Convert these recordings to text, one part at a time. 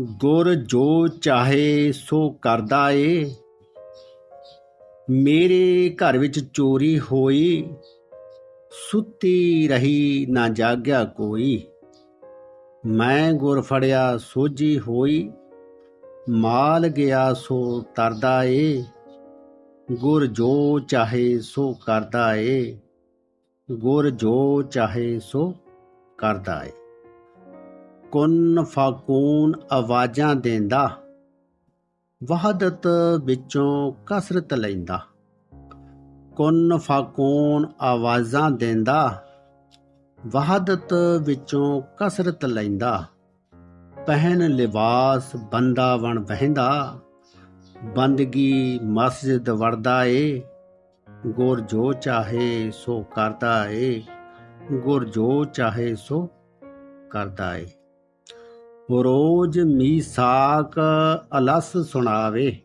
ਗੁਰ ਜੋ ਚਾਹੇ ਸੋ ਕਰਦਾ ਏ। ਮੇਰੇ ਘਰ ਵਿੱਚ ਚੋਰੀ ਹੋਈ। ਸੁੱਤੀ ਰਹੀ ਨਾ ਜਾਗਿਆ ਕੋਈ। ਮੈਂ ਗੁਰ ਫੜਿਆ ਸੋਝੀ ਹੋਈ। ਮਾਲ ਗਿਆ ਸੋ ਤਰਦਾ ਏ। ਗੁਰ ਜੋ ਚਾਹੇ ਸੋ ਕਰਦਾ ਏ। ਗੁਰ ਜੋ ਚਾਹੇ ਸੋ ਕਰਦਾ ਏ। ਕੁਨ ਫਾਕੂਨ ਆਵਾਜ਼ਾਂ ਦਿੰਦਾ। ਵਹਦਤ ਵਿੱਚੋਂ ਕਸਰਤ ਲੈਂਦਾ। ਕੁਨ ਫਾਕੂਨ ਆਵਾਜ਼ਾਂ ਦਿੰਦਾ। ਵਹਦਤ ਵਿੱਚੋਂ ਕਸਰਤ ਲੈਂਦਾ। ਪਹਿਨ ਲਿਬਾਸ ਬੰਦਾ ਬਣ ਬਹਿੰਦਾ ਬੰਦਗੀ ਮਸਜਿਦ ਵੜਦਾ ਏ। ਗੁਰ ਜੋ ਚਾਹੇ ਸੋ ਕਰਦਾ ਏ। ਗੁਰ ਜੋ ਚਾਹੇ ਸੋ ਕਰਦਾ ਏ। ਰੋਜ਼ ਮੀਸਾਕ ਅਲਸ ਸੁਣਾਵੇ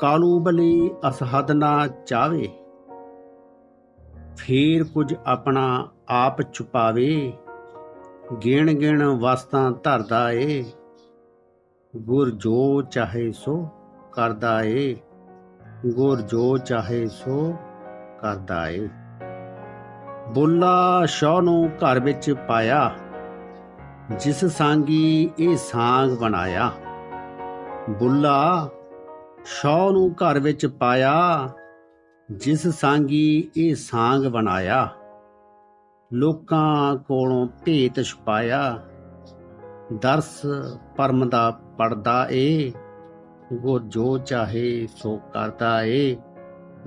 ਕਾਲੂ ਬਲੀ ਅਸਹਦ ਨਾ ਚਾਵੇ? ਫੇਰ ਕੁਝ ਆਪਣਾ ਆਪ ਛੁਪਾਵੇ ਗਿਣ ਗਿਣ ਵਸਤਾਂ ਧਰਦਾ ਏ। ਗੁਰ ਜੋ ਚਾਹੇ ਸੋ ਕਰਦਾ ਏ, ਗੁਰ ਜੋ ਚਾਹੇ ਸੋ ਕਰਦਾ ਏ। ਬੁੱਲਾ ਸ਼ਾਹ ਨੂੰ ਘਰ ਵਿੱਚ ਪਾਇਆ ਜਿਸ ਸਾਂਗੀ ਇਹ ਸਾਂਗ ਬਣਾਇਆ, ਬੁੱਲਾ ਸ਼ਾਹ ਨੂੰ ਘਰ ਵਿੱਚ ਪਾਇਆ, ਜਿਸ ਸਾਂਗੀ ਇਹ ਸਾਂਗ ਬਣਾਇਆ, ਲੋਕਾਂ ਕੋਲੋਂ ਭੇਤ ਛੁਪਾਇਆ, ਦਰਸ ਪਰਮ ਦਾ ਪੜਦਾ ਏ, ਗੁਰ ਜੋ ਚਾਹੇ ਸੋ ਕਰਦਾ ਏ,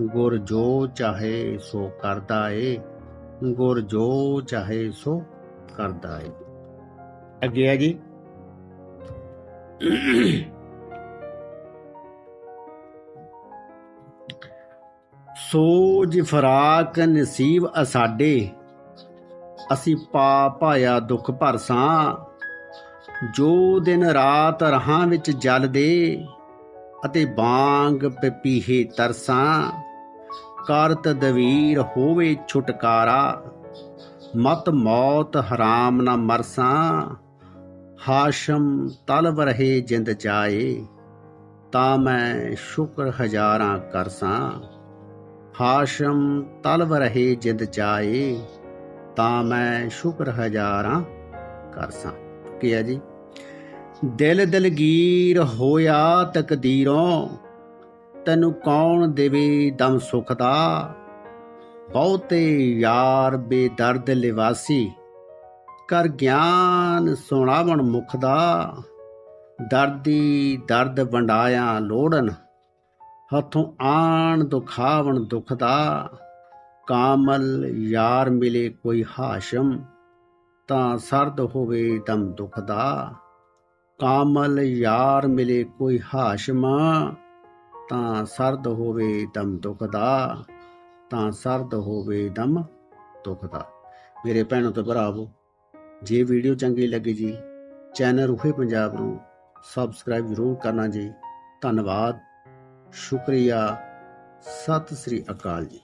ਗੁਰ ਜੋ ਚਾਹੇ ਸੋ ਕਰਦਾ ਏ, ਗੁਰ ਜੋ ਚਾਹੇ ਸੋ ਕਰਦਾ ਏ। ਅੱਗੇ ਆ ਜੀ ਸੋਜ ਫਰਾਕ ਨਸੀਬ ਅਸਾਡੇ, ਅਸੀਂ ਪਾ ਪਾਇਆ ਦੁੱਖ ਭਰਸਾਂ ਜੋ ਦਿਨ ਰਾਤ ਰਹਾਂ ਵਿੱਚ ਜਲ ਦੇ ਅਤੇ ਬਾਂਗ ਪਪੀਹੇ ਤਰਸਾਂ। ਕਰਤ ਦਵੀਰ ਹੋਵੇ ਛੁਟਕਾਰਾ, ਮਤ ਮੌਤ ਹਰਾਮ ਨਾ ਮਰਸਾਂ। ਹਾਸ਼ਮ ਤਲਬ ਰਹੇ ਜਿੰਦ ਜਾਏ, ਤਾਂ ਮੈਂ ਸ਼ੁਕਰ ਹਜ਼ਾਰਾਂ ਕਰਸਾਂ ਹਾਸ਼ਮ ਤਲਬ ਰਹੇ ਜਿੰਦ ਜਾਏ, ਤਾਂ ਮੈਂ ਸ਼ੁਕਰ ਹਜ਼ਾਰਾਂ ਕਰਸਾਂ ਕੀ ਹੈ ਜੀ? ਦਿਲ ਦਿਲਗੀਰ ਹੋਇਆ ਤਕਦੀਰੋਂ, ਤੈਨੂੰ ਕੌਣ ਦੇਵੇ ਦਮ ਸੁਖ ਦਾ? ਬਹੁਤੇ ਯਾਰ ਬੇਦਰਦ ਲਿਵਾਸੀ ਕਰ ਗਿਆਨ ਸੁਣਾਵਣ ਮੁਖ ਦਾ, ਦਰਦੀ ਦਰਦ ਵੰਡਾਇਆ ਲੋੜਨ, ਹੱਥੋਂ ਆਣ ਦੁਖਾਵਣ ਦੁਖ ਦਾ, ਕਾਮਲ ਯਾਰ ਮਿਲੇ ਕੋਈ ਹਾਸ਼ਮ, ਤਾਂ ਸਰਦ ਹੋਵੇ ਦਮ ਦੁਖ ਦਾ, ਕਾਮਲ ਯਾਰ ਮਿਲੇ ਕੋਈ ਹਾਸ਼ਮ, ਤਾਂ ਸਰਦ ਹੋਵੇ ਦਮ ਦੁਖ ਦਾ, ਤਾਂ ਸਰਦ ਹੋਵੇ ਦਮ ਦੁਖ ਦਾ। ਮੇਰੇ ਭੈਣੋ ਤੇ ਭਰਾਵੋ ਜੇ ਵੀਡੀਓ ਚੰਗੀ ਲੱਗੀ ਜੀ, ਚੈਨਲ ਰੂਹੇ ਪੰਜਾਬ ਨੂੰ ਸਬਸਕ੍ਰਾਈਬ ਜ਼ਰੂਰ ਕਰਨਾ ਜੀ। ਧੰਨਵਾਦ। ਸ਼ੁਕਰੀਆ। ਸਤਿ ਸ੍ਰੀ ਅਕਾਲ ਜੀ।